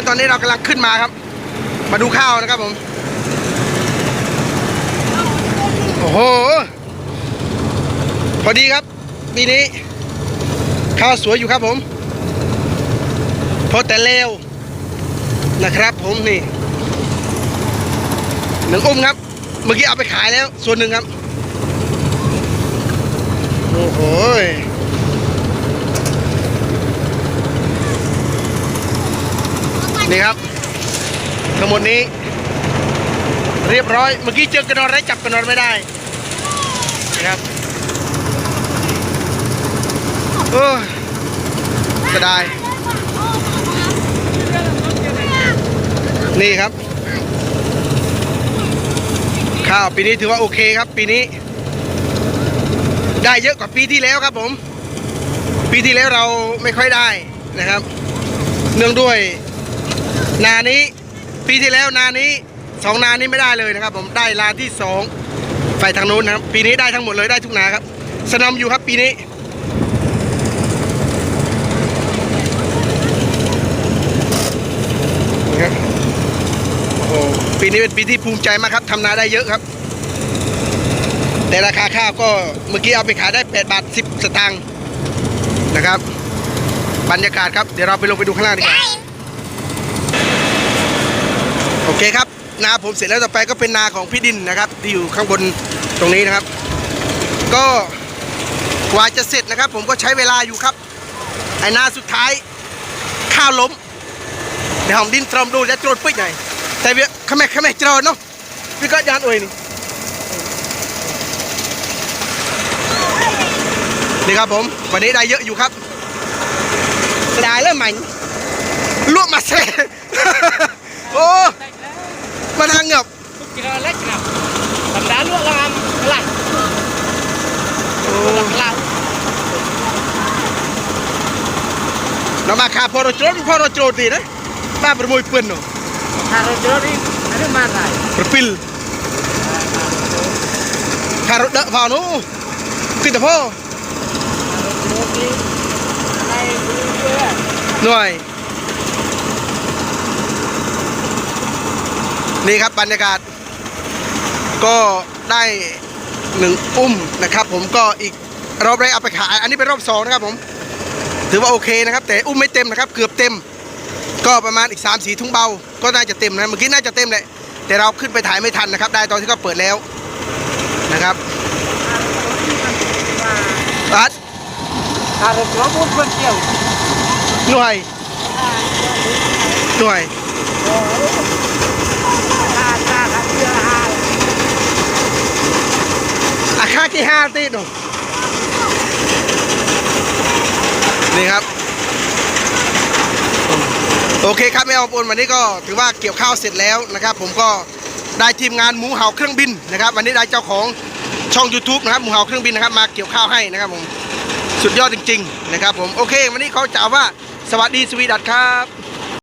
นตอนนี้เรากำลังขึ้นมาครับ มาดูข้าวนะครับผมโอ้โหพอดีครับปีนี้ ข้าวสวยอยู่ครับผมพอแต่เลวนะครับ ผมนี่หนึ่งอุ้มครับ เมื่อกี้เอาไปขายแล้ว ส่วนหนึ่งครับ โอ้โห นี่ครับทั้งหมดนี้ เรียบร้อย เมื่อกี้เจอกระนอนได้จับกระนอนไม่ได้นะครับโอ้ยจะได้ นี่ครับ ข้าวปีนี้ถือว่าโอเคครับ ปีนี้ ได้เยอะกว่าปีที่แล้วครับผม ปีที่แล้วเราไม่ค่อยได้นะครับ เนื่องด้วย นานี้ปีที่แล้วนานี้สองนานี้ไม่ได้เลยนะครับ ผมได้ลาที่สองฝ่ายทางโน้นนะครับ ปีนี้ได้ทั้งหมดเลยได้ทุกนาครับ สนามอยู่ครับปีนี้นะครับโอ้ปีนี้เป็นปีที่ภูมิใจมากครับทำนาได้เยอะครับ แต่ราคาข้าวก็เมื่อกี้เอาไปขายได้ 8 บาท 10 สตางค์นะครับ บรรยากาศครับ เดี๋ยวเราไปลงไปดูข้างล่างดีกว่า โอ เคครับนาผมเสร็จแล้วต่อไปก็เป็นนาของพี่ดินนะครับ ที่อยู่ข้างบนตรงนี้นะครับ ก็กว่าจะเสร็จนะครับ ผมก็ใช้เวลาอยู่ครับ ไอ้นาสุดท้ายข้าวล้มเดี๋ยวผมดินตรอมดูและโจรปิ๊กหน่อยแต่เวียขแม่ขแม่เจริญเนาะพี่ก็ยานอวยนี่นี่ครับผมวันนี้ได้เยอะอยู่ครับเสียดายเริ่มใหม่ลวกมาเซ่โอ้มาทางเหงือ บ kira lek nak. Tanda lu lang kelas. โอ้ Kelas. เรามาขาพอเราโจรพอเราโนี่ครับบรรยากาศ ก็ได้หนึ่งอุ้มนะครับ ผมก็อีกรอบแรกเอาไปขาย อันนี้เป็นรอบสองนะครับผม ถือว่าโอเคนะครับ แต่อุ้มไม่เต็มนะครับ เกือบเต็ม ก็ประมาณอีก3ามสี่ถุงเบา ก็น่าจะเต็มนะเมื่อกี้น่าจะเต็มแหละแต่เราขึ้นไปถ่ายไม่ทันนะครับ ได้ตอนที่เขาเปิดแล้วนะครับรัด Karo jori pun berkiau. หน่วยหน่วย Ada ada hal. อาคา ที่ห้าตีหนูนี่ครับ โอเคครับแม่ออมอุ่นวันนี้ก็ถือว่าเกี่ยวข้าวเสร็จแล้วนะครับ ผมก็ได้ทีมงานหมูเห่าเครื่องบินนะครับ วันนี้ได้เจ้าของช่อง YouTube นะครับหมูเห่าเครื่องบินนะครับมาเกี่ยวข้าวให้นะครับผมสุดยอดจริง ๆ นะครับ ผมโอเค วันนี้เขาจะเอาว่าสวัสดีสวีดัตครับ